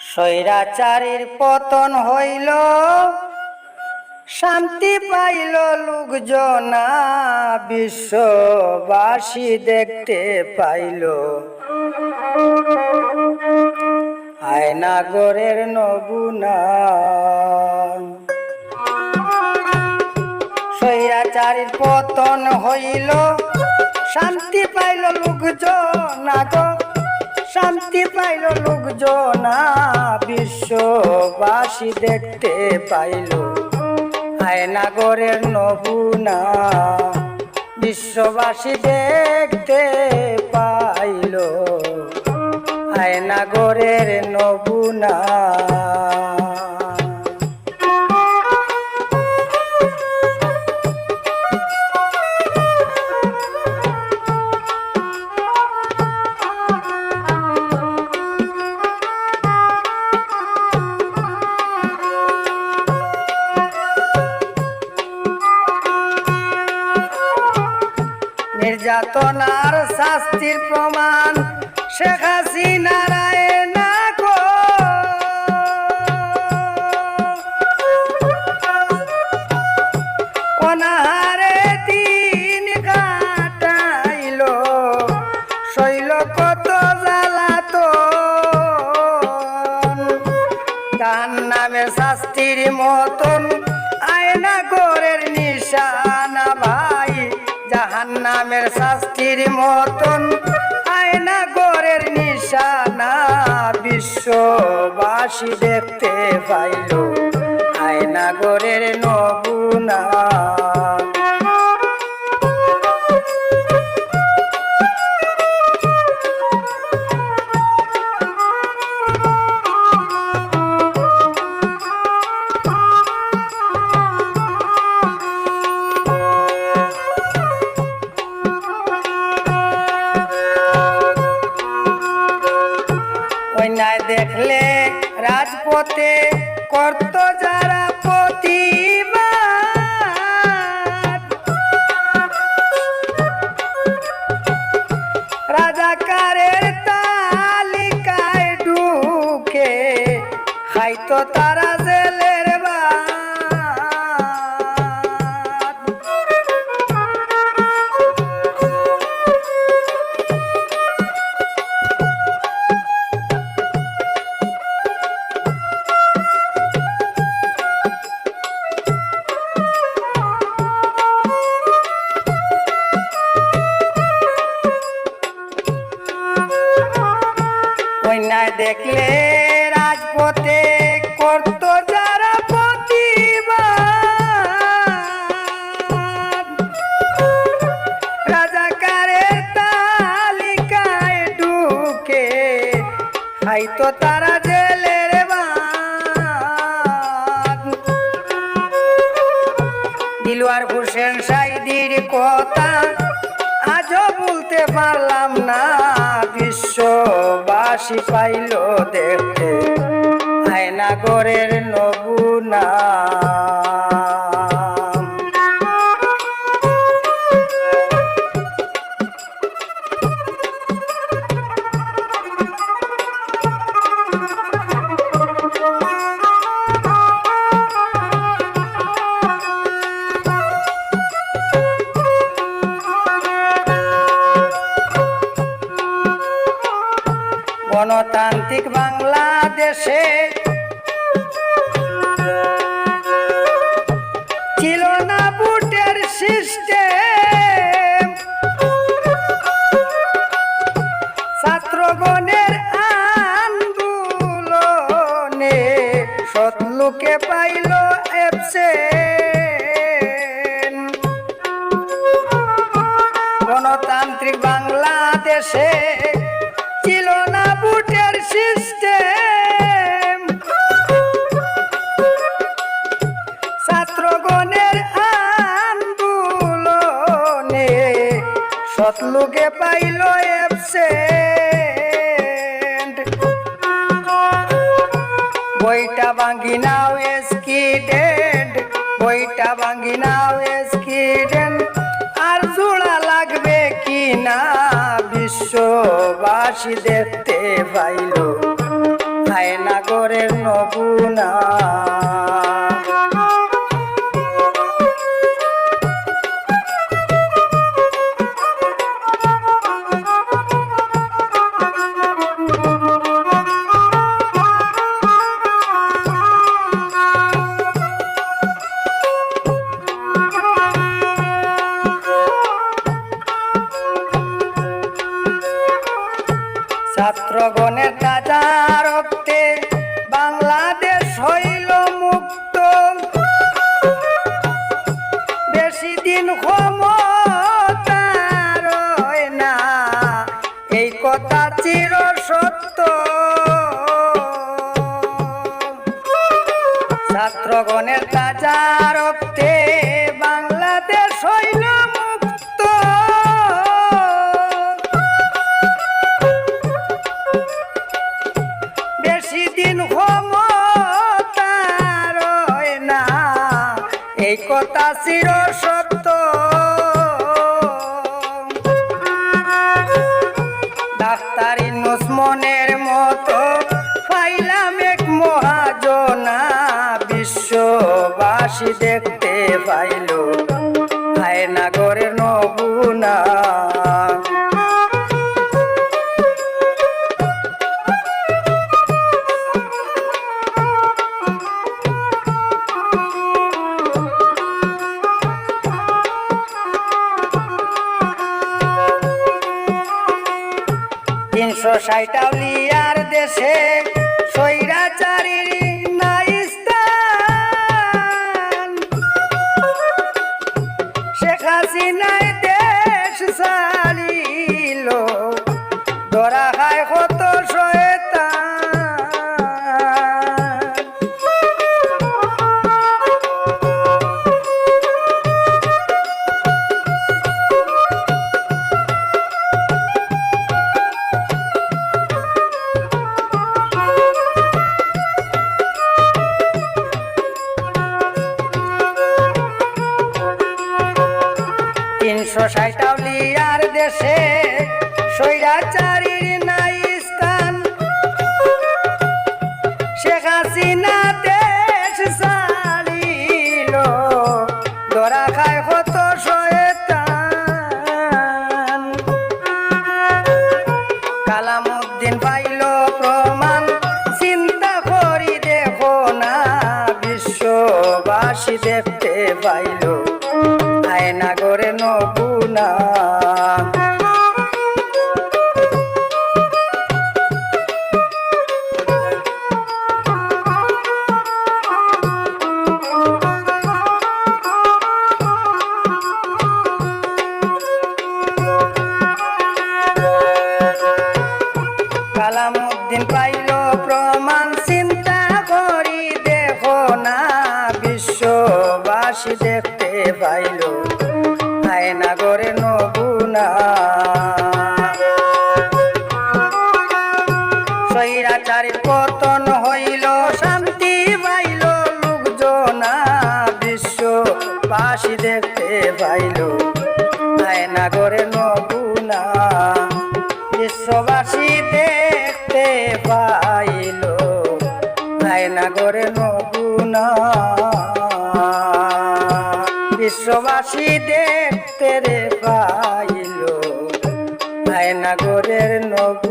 স্বৈরাচারীর পতন হইল, শান্তি পাইল লোকজনা, বিশ্ববাসী দেখতে পাইল। আয়নাগরের নবুনা স্বৈরাচারীর পতন হইল, শান্তি পাইল লোকজনা গো। শান্তি পাইল লোকজনা বিশ্ববাসী দেখতে পাইল। আয়নাগরের নবুনা বিশ্ববাসী দেখতে পাইল। আয়নাগরের নবুনা নির্যাতনার শাস্তির প্রমাণ শেখ হাসিনা শাস্তির মতন আয়না গড়ের নিশানা বিশ্ববাসী দেখতে পাইল। আয়না গড়ের নবুনা অন্যায় দেখলে রাজপথে কর্ত যারা প্রতিবাদ। রাজাকারের তালিকায় ঢুকে তারা জেলের খাইতো তারা জেলের ভাত দিলওয়ার হোসেন সাইদির কথা আজও বলতে পারলাম না, বিশ্ববাসী পাইল দেখতে। আয়নাগরের নবুনা গণতান্ত্রিক বাংলাদেশে পাইল অ্যাবসেন্ট বইটা ভাঙ্গি নাও এসকিডেন্ট বইটা ভাঙ্গি নাও এসকিডেন্ট আর জোড়া লাগবে কি না বিশ্ববাসী দেখতে পাইলো হায়না করে নবুনা। চির সত্য ডাক্তারি নুসমনের মতো ফাইলাম এক মহাজনা। বিশ্ববাসী দেখতে পাইল দেশে স্বৈরাচারীর নাই স্থান। শেখ হাসিনা দেশ সারিল ধরা খায় কত স্বয় Then by নাগরে নগুনা বিশ্ববাসী দেখতে রে পাইল। আয়নাগরের নগ